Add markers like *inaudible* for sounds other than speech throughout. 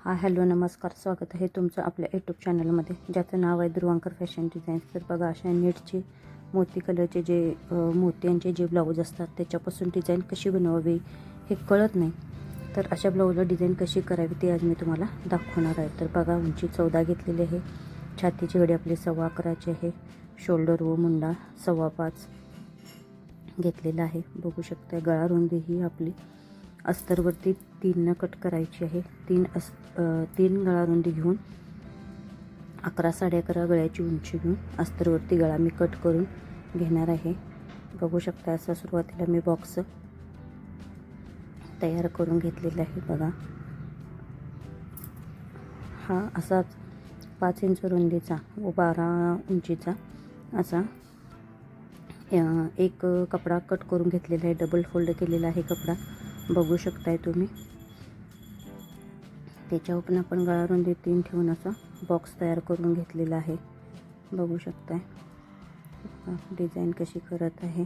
हा हॅलो नमस्कार. स्वागत आहे तुमचं आपल्या यूट्यूब चॅनलमध्ये ज्याचं नाव आहे ध्रुवांकर फॅशन डिझाईन्स तर बघा अशा नीटचे मोती कलरचे जे मोत्यांचे जे ब्लाऊज असतात त्याच्यापासून डिझाईन कशी बनवावी हे कळत नाही. तर अशा ब्लाऊजला डिझाईन कशी करावी ते आज मी तुम्हाला दाखवणार आहे. तर बघा उंची चौदा घेतलेली आहे. छातीची घडी आपली सव्वा अकराची आहे. शोल्डर व मुंडा सव्वा पाच घेतलेला आहे. बघू शकता गळा रुंदी ही आपली अस्तरवरती तीननं कट करायची आहे. तीन अस तीन गळा रुंदी घेऊन अकरा साडे अकरा गळ्याची उंची घेऊन अस्तरवरती गळा मी कट करून घेणार आहे. बघू शकता असा सुरुवातीला मी बॉक्स तयार करून घेतलेला आहे बघा. हा असाच पाच इंच रुंदीचा व बारा उंचीचा असा एक कपडा कट करून घेतलेला आहे. डबल फोल्ड केलेला आहे कपडा. बघू शकताय तुम्ही. त्याच्यावर पण आपण गळा रुंदी तीन ठेवून असा बॉक्स तयार करून घेतलेला आहे. बघू शकताय. डिझाईन कशी करत आहे.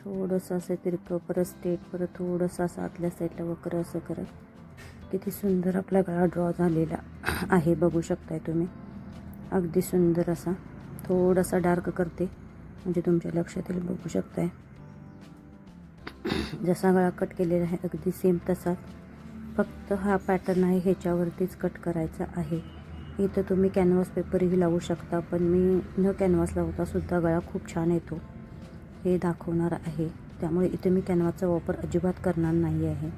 थोडंसं असं तिरकं परत स्टेट परत थोडंसं असं आतल्या साईडला वक्र असं करत. किती सुंदर आपला गळा ड्रॉ झालेला आहे बघू शकताय तुम्ही. अगदी सुंदर असा. थोडासा डार्क करते. म्हणजे तुमच्या लक्षात येईल बघू शकताय. जसा गळा कट केलेला आहे अगदी सेम तसाच. फक्त हा पॅटर्न आहे ह्याच्यावरतीच कट करायचा आहे. इथं तुम्ही कॅनव्हास पेपरही लावू शकता पण मी न कॅनव्हास लावतासुद्धा गळा खूप छान येतो. हे दाखवणार आहे. त्यामुळे इथे मी कॅनव्हासचा वापर अजिबात करणार नाही आहे.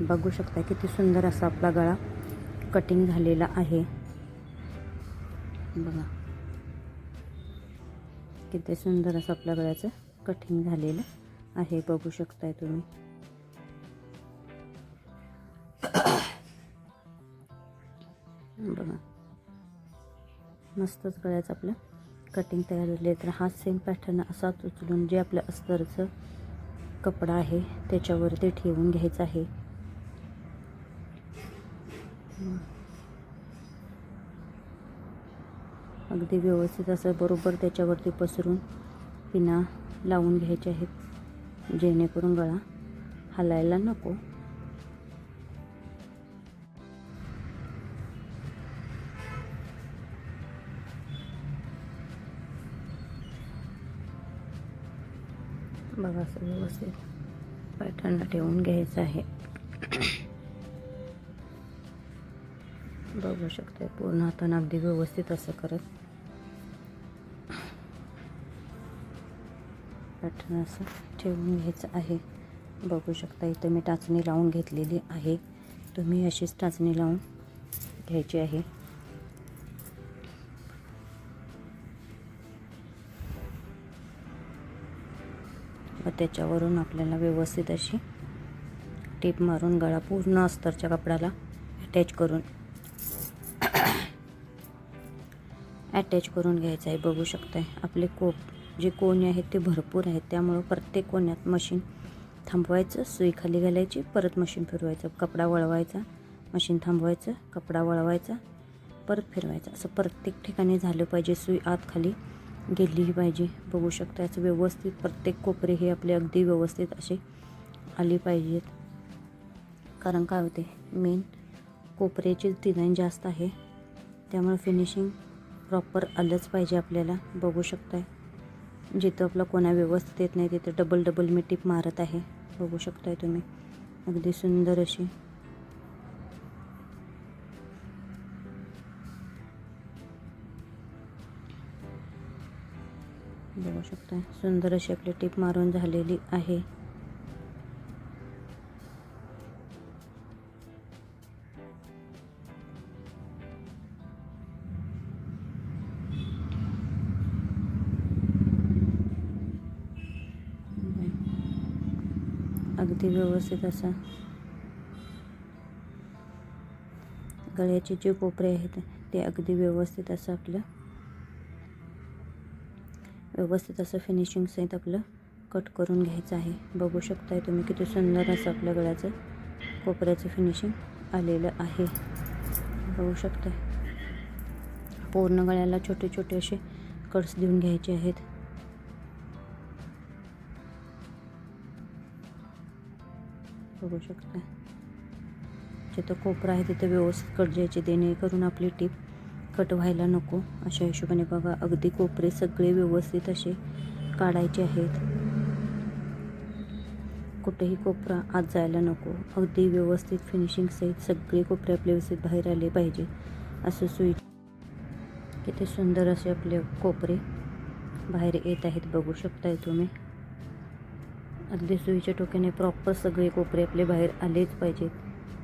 बघू शकता किती सुंदर असा आपला गळा कटिंग झालेला आहे. बघा. किती सुंदर असं आपल्या गळ्याचं कटिंग झालेलं. आहे बघू शकताय तुम्ही. *coughs* बघा. मस्तच गळ्याचं आपलं कटिंग तयार झाले तर हा सेम पॅटर्न असाच उचलून जे आपलं अस्तरचं कपडा आहे त्याच्यावरती ठेवून घ्यायचं आहे. अगदी व्यवस्थित असं बरोबर त्याच्यावरती पसरून पिना लावून घ्यायचे आहेत. जेणेकरून गळा हलायला नको. बघा असं व्यवस्थित पॅटर्नला ठेवून घ्यायचं आहे. बघू शकते पूर्ण हातानं अगदी व्यवस्थित असं करत. पॅटर्न असं. ठेवून घ्यायचं आहे. बघू शकता इथं मी टाचणी लावून घेतलेली आहे. तुम्ही अशीच टाचणी लावून घ्यायची आहे. व त्याच्यावरून आपल्याला व्यवस्थित अशी टेप मारून गळा पूर्ण अस्तरच्या कपड्याला अटॅच करून अटॅच करून घ्यायचं आहे. बघू शकताय आपले कोप जे कोणी आहेत ते भरपूर आहेत. त्यामुळं प्रत्येक कोण्यात मशीन थांबवायचं सुई खाली घालायची परत मशीन फिरवायचं. कपडा वळवायचा मशीन थांबवायचं कपडा वळवायचा परत फिरवायचा. असं प्रत्येक ठिकाणी झालं पाहिजे. सुई आत खाली गेलीही पाहिजे. बघू शकता असं व्यवस्थित प्रत्येक कोपरे हे आपले अगदी व्यवस्थित असे आली पाहिजेत. कारण काय होते मेन कोपऱ्याचीच डिझाईन जास्त आहे. त्यामुळे फिनिशिंग प्रॉपर आलंच पाहिजे आपल्याला. बघू शकताय. जिथं आपला कोणा व्यवस्थित येत नाही तिथं डबल डबल मी टीप मारत आहे. बघू शकताय तुम्ही. अगदी सुंदर अशी. बघू शकताय. सुंदर अशी आपली टीप मारून झालेली आहे. अगदी व्यवस्थित असा. गळ्याचे जे कोपरे आहेत ते अगदी व्यवस्थित असं आपलं. व्यवस्थित असं फिनिशिंग सहित आपलं कट करून घ्यायचं आहे. बघू शकताय तुम्ही किती सुंदर असं आपल्या गळ्याचं कोपऱ्याचं फिनिशिंग आलेलं आहे. बघू शकताय. पूर्ण गळ्याला छोटे छोटे असे कट्स देऊन घ्यायचे आहेत. बघू शकता. जिथं कोपरा आहे तिथं व्यवस्थित कट द्यायची जेणेकरून आपली टीप कट व्हायला नको. अशा हिशोबाने बघा अगदी कोपरे सगळे व्यवस्थित असे काढायचे आहेत. कुठेही कोपरा आत जायला नको. अगदी व्यवस्थित फिनिशिंग सहित सगळे कोपरे आपले व्यवस्थित बाहेर आले पाहिजे असं सुई किती सुंदर असे आपले कोपरे बाहेर येत आहेत. बघू शकताय तुम्ही. अगदी सुईच्या टोक्याने प्रॉपर सगळे कोपरे आपले बाहेर आलेच पाहिजेत.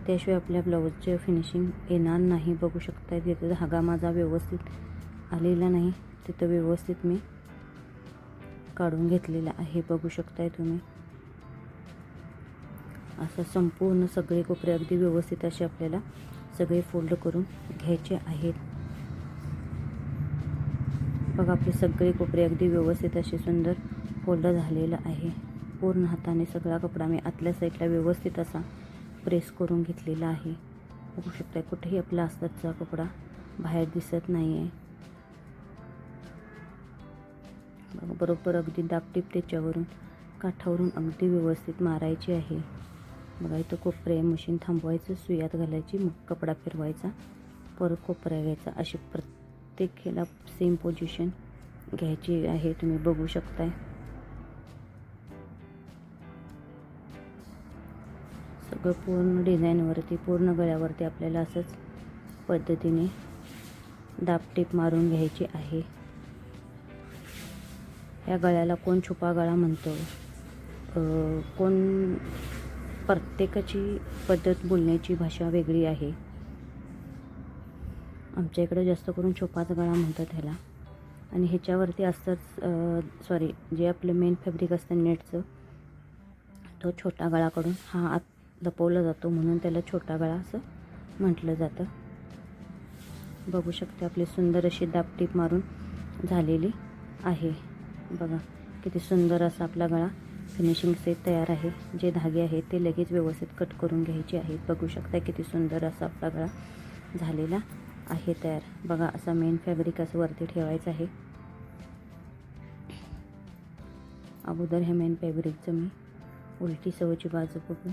त्याशिवाय आपल्या ब्लाऊजचे फिनिशिंग येणार नाही. बघू शकता तिथे धागा माझा व्यवस्थित आलेला नाही. तिथं व्यवस्थित मी काढून घेतलेला आहे. बघू शकताय तुम्ही. असं संपूर्ण सगळे कोपरे अगदी व्यवस्थित असे आपल्याला सगळे फोल्ड करून घ्यायचे आहेत. बघा आपले सगळे कोपरे अगदी व्यवस्थित असे सुंदर फोल्ड झालेलं आहे. पूर्ण हाताने सगळा कपडा मी आतल्या साईडला व्यवस्थित असा प्रेस करून घेतलेला आहे. बघू शकता कुठेही आपला असतातचा कपडा बाहेर दिसत नाही आहे बरोबर अगदी दापटीप त्याच्यावरून काठावरून अगदी व्यवस्थित मारायची आहे. बघा इथं कोपरे मशीन थांबवायचं सुयात घालायची मग कपडा फिरवायचा परत कोपऱ्या घ्यायचा अशी प्रत्येक ह्याला सेम पोझिशन घ्यायची आहे तुम्ही बघू शकताय. सगळं पूर्ण डिझाईनवरती पूर्ण गळ्यावरती आपल्याला असंच पद्धतीने दापटीप मारून घ्यायची आहे. या गळ्याला कोण छुपा गळा म्हणतो? कोण प्रत्येकाची पद्धत बोलण्याची भाषा वेगळी आहे. आमच्या इकडे जास्त करून छुपाचा गळा म्हणतात ह्याला. आणि ह्याच्यावरती असतंच सॉरी जे आपलं मेन फॅब्रिक असतं नेटचं तो छोटा गळाकडून हा आत लपवला जातो म्हणून त्याला छोटा गळा असं म्हटलं जातं. बघू शकते आपली सुंदर अशी दापटीप मारून झालेली आहे. बघा किती सुंदर असा आपला गळा फिनिशिंग सेट तयार आहे. जे धागे आहेत ते लगेच व्यवस्थित कट करून घ्यायचे आहेत. बघू शकता किती सुंदर असा आपला गळा झालेला आहे तयार. बघा असा मेन फॅब्रिक असं वरती ठेवायचं आहे. अगोदर ह्या मेन फॅब्रिकचं मी उलटी सवयची बाजू बघू.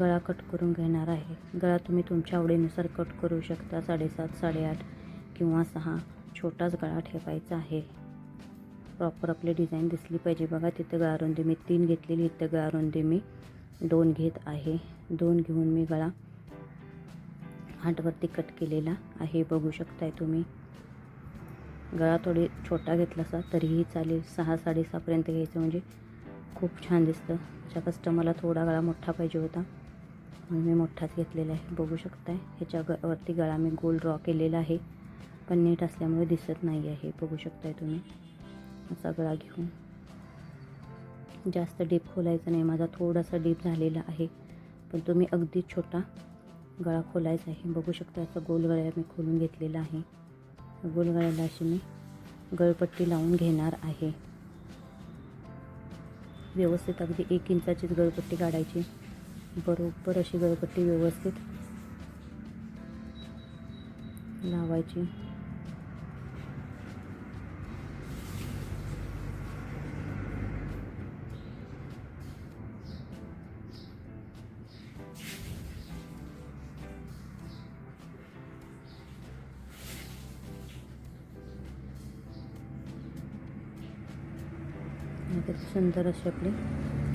गळा कट करून घेणार आहे. गळा तुम्ही तुमच्या आवडीनुसार कट करू शकता साडेसात साडेआठ किंवा सहा. छोटाच गळा ठेवायचा आहे. प्रॉपर आपली डिझाईन दिसली पाहिजे. बघा तिथं गळारुंदी मी तीन घेतलेली इथं गळारुंदी मी दोन घेत आहे. दोन घेऊन मी गळा हाटवरती कट केलेला आहे. बघू शकताय तुम्ही. गळा थोडी छोटा घेतला असा तरीही चालेल. सहा साडेसहापर्यंत घ्यायचं म्हणजे खूप छान दिसतं. ज्या कस्टमरला थोडा गळा मोठा पाहिजे होता. म्हणून मी मोठाच घेतलेला आहे. बघू शकताय ह्याच्या ग वरती गळा मी गोल ड्रॉ केलेला आहे. पण नीट असल्यामुळे दिसत नाही आहे. बघू शकताय तुम्ही. असा गळा घेऊन. जास्त डीप खोलायचा नाही. माझा थोडासा डीप झालेला आहे. पण तुम्ही अगदी छोटा गळा खोलायचा आहे. बघू शकता असा गोल गळ्या मी खोलून घेतलेला आहे. गोल गळ्याला अशी मी गळपट्टी लावून घेणार आहे. व्यवस्थित अगदी एक इंचाचीच गळपट्टी काढायची. बरोबर अशी गळपट्टी व्यवस्थित लावायची. आणि त्याची सुंदर अशी आपली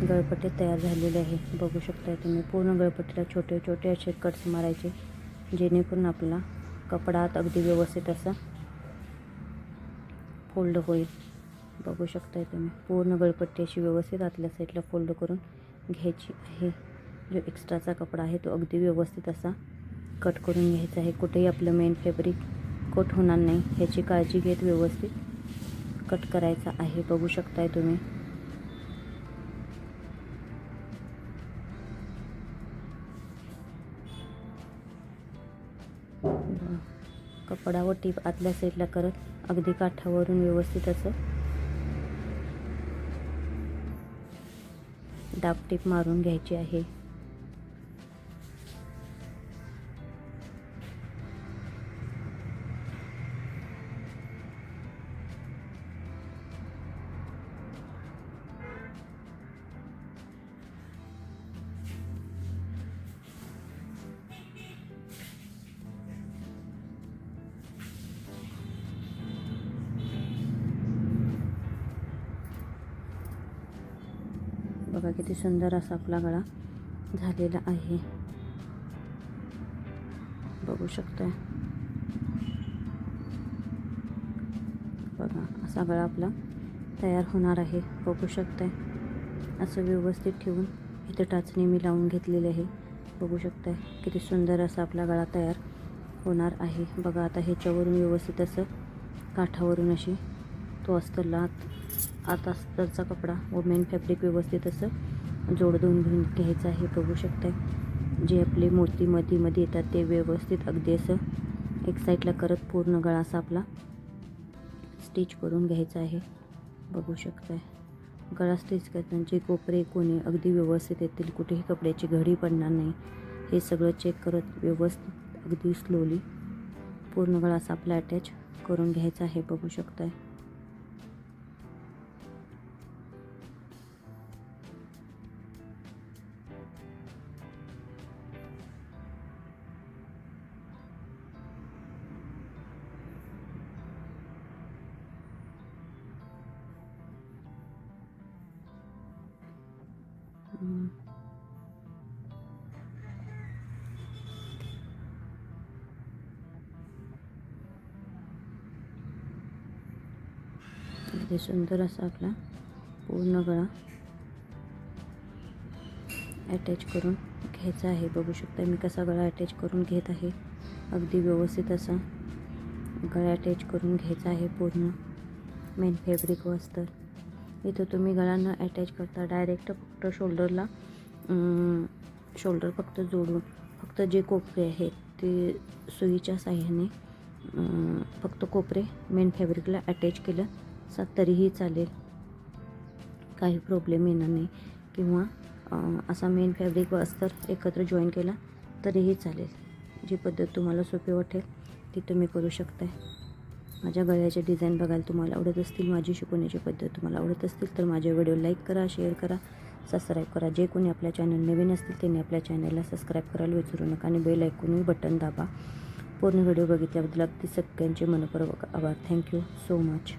गळपट्टी तयार झालेले आहे. बघू शकता तुम्ही पूर्ण गळपट्टीला छोटे छोटे असे कट्स मारायचे जेणेकरून आपला कपडा आत अगदी व्यवस्थित असा फोल्ड होईल. बघू शकताय तुम्ही पूर्ण गळपट्टी अशी व्यवस्थित आतल्या साईडला फोल्ड करून घ्यायची आहे. जो एक्स्ट्राचा कपडा आहे तो अगदी व्यवस्थित असा कट करून घ्यायचा आहे. कुठेही आपलं मेन फॅब्रिक कट होणार नाही. ह्याची काळजी घेत व्यवस्थित कट करायचा आहे. बघू शकताय तुम्ही. कपडा व टीप आतल्या साईडला करत अगदी काठावरून व्यवस्थित असं दाबटीप मारून घ्यायची आहे. बघा किती सुंदर असा आपला गळा झालेला आहे. बघू शकतोय. बघा असा गळा आपला तयार होणार आहे. बघू शकताय. असं व्यवस्थित ठेवून इथे टाचणी मी लावून घेतलेली आहे. बघू शकताय किती सुंदर असा आपला गळा तयार होणार आहे. बघा आता ह्याच्यावरून व्यवस्थित असं काठावरून अशी तो असतं लात. आता अस्तरचा कपडा व मेन फॅब्रिक व्यवस्थित असं जोड देऊन घेऊन घ्यायचं आहे. बघू शकताय. जे आपले मोती मधीमध्ये येतात ते व्यवस्थित अगदी असं एक साईडला करत पूर्ण गळा असा आपला स्टिच करून घ्यायचा आहे. बघू शकताय. गळा स्टिच करताना जे कोपरे कोणे अगदी व्यवस्थित येतील. कुठेही कपड्याची घडी पडणार नाही. हे सगळं चेक करत व्यवस्थित अगदी स्लोली पूर्ण गळा असा आपला अटॅच करून घ्यायचा आहे. बघू शकताय. अगदी सुंदर असा आपला पूर्ण गळा अटॅच करून घ्यायचा आहे. बघू शकता मी कसा गळा अटॅच करून घेत आहे. अगदी व्यवस्थित असा गळा अटॅच करून घ्यायचा आहे पूर्ण. मेन फॅब्रिक वस्तर. इथं तुम्ही गळा न अटॅच करता. डायरेक्ट फक्त शोल्डरला शोल्डर फक्त जोडून फक्त जे कोपरे आहेत ते सुईच्या साह्याने फक्त कोपरे मेन फॅब्रिकला अटॅच केलं सा तरीही चालेल. काही प्रॉब्लेम येणार नाही. किंवा असा मेन फॅब्रिक व अस्तर एकत्र जॉईन केला तरीही चालेल. जी पद्धत तुम्हाला सोपी वाटेल ती तुम्ही करू शकताय. माझ्या गळ्याचे डिझाईन बघायला तुम्हाला आवडत असतील माझी शिकवण्याची पद्धत तुम्हाला आवडत असतील तर माझे व्हिडिओ लाईक करा शेअर करा. सबस्क्राईब करा. जे कोणी आपल्या चॅनल नवीन असतील त्यांनी आपल्या चॅनलला सबस्क्राईब करायला विसरू नका आणि बेल ऐकूनही बटन दाबा. पूर्ण व्हिडिओ बघितल्याबद्दल अगदी सगळ्यांचे मनपूर्वक आभार. Thank you so much